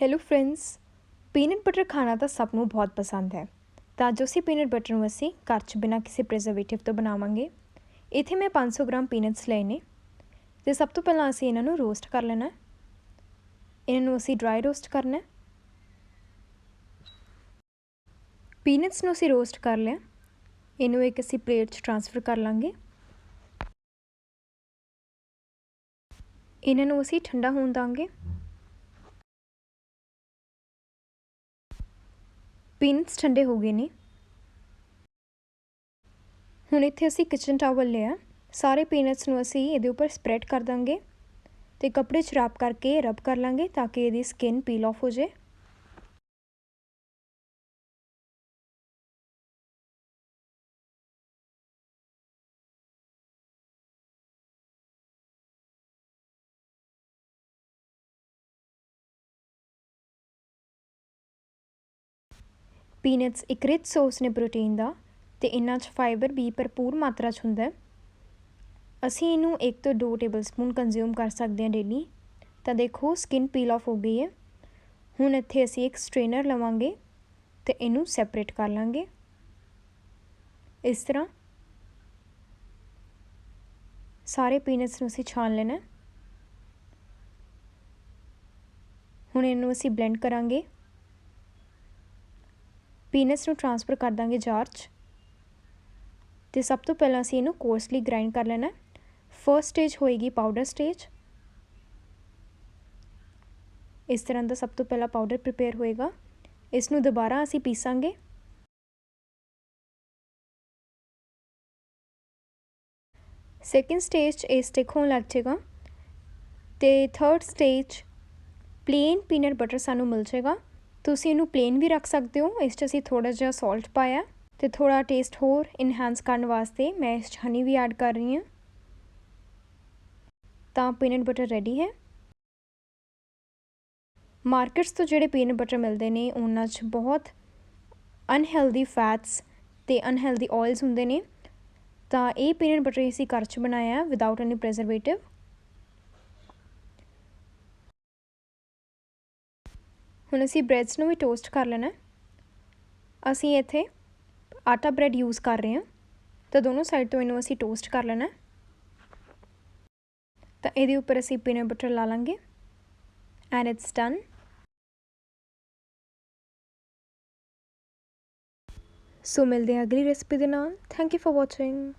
Hello friends peanut butter ਖਾਣਾ ਤਾਂ ਸਭ ਨੂੰ ਬਹੁਤ ਪਸੰਦ ਹੈ। ਤਾਂ ਅੱਜ ਅਸੀਂ ਪੀਨਟ ਬਟਰ ਨੂੰ ਅਸੀਂ ਘਰ 'ਚ ਬਿਨਾਂ ਕਿਸੇ ਪ੍ਰੀਜ਼ਰਵੇਟਿਵ ਤੋਂ ਬਣਾਵਾਂਗੇ, ਇੱਥੇ ਮੈਂ 500 ਗ੍ਰਾਮ ਪੀਨਟਸ ਲਏ ਨੇ। ਤੇ ਸਭ ਤੋਂ ਪਹਿਲਾਂ ਅਸੀਂ ਇਹਨਾਂ ਨੂੰ ਰੋਸਟ ਕਰ ਲੈਣਾ ਇਹਨਾਂ ਨੂੰ ਅਸੀਂ ਡਰਾਈ ਰੋਸਟ ਕਰਨਾ ਪੀਨਟਸ ਨੂੰ ਅਸੀਂ ਰੋਸਟ ਕਰ ਲਿਆ। ਇਹਨੂੰ ਇੱਕ ਅਸੀਂ ਪਲੇਟ 'ਚ ਟ੍ਰਾਂਸਫਰ ਕਰ ਲਾਂਗੇ। ਇਹਨਾਂ ਨੂੰ ਅਸੀਂ ਠੰਡਾ ਹੋਣ ਦਾਂਗੇ। ਪੀਨਟਸ ਠੰਡੇ ਹੋ ਗਏ ਨੇ। ਹੁਣ ਇੱਥੇ ਅਸੀਂ ਕਿਚਨ ਟਾਵਲ ਲਿਆ। ਸਾਰੇ ਪੀਨਟਸ ਨੂੰ ਅਸੀਂ ਇਹਦੇ ਉੱਪਰ ਸਪਰੈਡ ਕਰ ਦਾਂਗੇ ਤੇ ਕੱਪੜੇ 'ਚ ਰੈਪ ਕਰਕੇ ਰਬ ਕਰ ਲਾਂਗੇ ਤਾਂ ਕਿ ਇਹਦੀ ਸਕਿਨ ਪੀਲ ਆਫ ਹੋ ਜਾਏ। ਪੀਨਟਸ ਇੱਕ ਰਿਚ ਸੋਰਸ ਨੇ ਪ੍ਰੋਟੀਨ ਦਾ ਤੇ ਇਹਨਾਂ 'ਚ ਫਾਈਬਰ ਵੀ ਭਰਪੂਰ ਮਾਤਰਾ 'ਚ ਹੁੰਦਾ ਅਸੀਂ ਇਹਨੂੰ 1 ਤੋਂ 2 ਟੇਬਲਸਪੂਨ ਕੰਜ਼ਿਊਮ ਕਰ ਸਕਦੇ ਹਾਂ ਡੇਲੀ ਤਾਂ ਦੇਖੋ ਸਕਿਨ ਪੀਲ ਆਫ ਹੋ ਗਈ ਹੈ। ਹੁਣ ਇੱਥੇ ਅਸੀਂ ਇੱਕ ਸਟ੍ਰੇਨਰ ਲਵਾਂਗੇ ਤੇ ਇਹਨੂੰ ਸੈਪਰੇਟ ਕਰ ਲਾਂਗੇ। ਇਸ ਤਰ੍ਹਾਂ ਸਾਰੇ ਪੀਨਟਸ ਨੂੰ ਅਸੀਂ ਛਾਣ ਲੈਣਾ ਹੁਣ ਇਹਨੂੰ ਅਸੀਂ ਬਲੈਂਡ ਕਰਾਂਗੇ। ਪੀਨਟਸ ਨੂੰ ਟ੍ਰਾਂਸਫਰ ਕਰ ਦਾਂਗੇ ਜਾਰ 'ਚ। ਤੇ ਸਭ ਤੋਂ ਪਹਿਲਾਂ ਅਸੀਂ ਇਹਨੂੰ ਕੋਰਸਲੀ ਗ੍ਰਾਈਂਡ ਕਰ ਲੈਣਾ। ਫਰਸਟ ਸਟੇਜ ਹੋਏਗੀ ਪਾਊਡਰ ਸਟੇਜ ਇਸ ਤਰ੍ਹਾਂ ਦਾ ਸਭ ਤੋਂ ਪਹਿਲਾਂ ਪਾਊਡਰ ਪ੍ਰਿਪੇਅਰ ਹੋਏਗਾ। ਇਸ ਨੂੰ ਦੁਬਾਰਾ ਅਸੀਂ ਪੀਸਾਂਗੇ। ਸੈਕਿੰਡ ਸਟੇਜ 'ਚ ਇਹ ਸਟਿਕ ਹੋਣ ਲੱਗ ਜਾਏਗਾ। ਤੇ third stage plain peanut butter ਸਾਨੂੰ ਮਿਲ ਜਾਏਗਾ। ਤੁਸੀਂ ਇਹਨੂੰ ਪਲੇਨ ਵੀ ਰੱਖ ਸਕਦੇ ਹੋ। ਇਸ 'ਚ ਅਸੀਂ ਥੋੜਾ ਜਿਹਾ ਸਾਲਟ ਪਾਇਆ ਤੇ ਥੋੜਾ ਟੇਸਟ ਹੋਰ ਇਨਹਾਂਸ ਕਰਨ ਵਾਸਤੇ ਮੈਂ ਇਸ 'ਚ ਹਨੀ ਵੀ ਐਡ ਕਰ ਰਹੀ ਹਾਂ। ਤਾਂ ਪੀਨਟ ਬਟਰ ਰੈਡੀ ਹੈ। ਮਾਰਕੀਟਸ ਤੋਂ ਜਿਹੜੇ ਪੀਨਟ ਬਟਰ ਮਿਲਦੇ ਨੇ, ਉਹਨਾਂ 'ਚ ਬਹੁਤ ਅਨਹੈਲਦੀ ਫੈਟਸ ਤੇ ਅਨਹੈਲਦੀ ਆਇਲਸ ਹੁੰਦੇ ਨੇ। ਤਾਂ ਇਹ ਪੀਨਟ ਬਟਰ ਅਸੀਂ ਘਰ 'ਚ ਬਣਾਇਆ ਵਿਦਆਊਟ ਐਨੀ ਪ੍ਰੀਜ਼ਰਵੇਟਿਵ ਹੁਣ ਅਸੀਂ ਬ੍ਰੈਡਸ ਨੂੰ ਵੀ ਟੋਸਟ ਕਰ ਲੈਣਾ ਅਸੀਂ ਇੱਥੇ ਆਟਾ ਬ੍ਰੈਡ ਯੂਜ਼ ਕਰ ਰਹੇ ਹਾਂ। ਤਾਂ ਦੋਨੋਂ ਸਾਈਡ ਤੋਂ ਇਹਨੂੰ ਅਸੀਂ ਟੋਸਟ ਕਰ ਲੈਣਾ ਤਾਂ ਇਹਦੇ ਉੱਪਰ ਅਸੀਂ ਪੀਨਟ ਬਟਰ ਲਾ ਲਾਂਗੇ। ਐਂਡ ਇਟਸ ਡਨ ਸੋ ਮਿਲਦੇ ਹਾਂ ਅਗਲੀ ਰੈਸਪੀ ਦੇ ਨਾਲ। Thank you for watching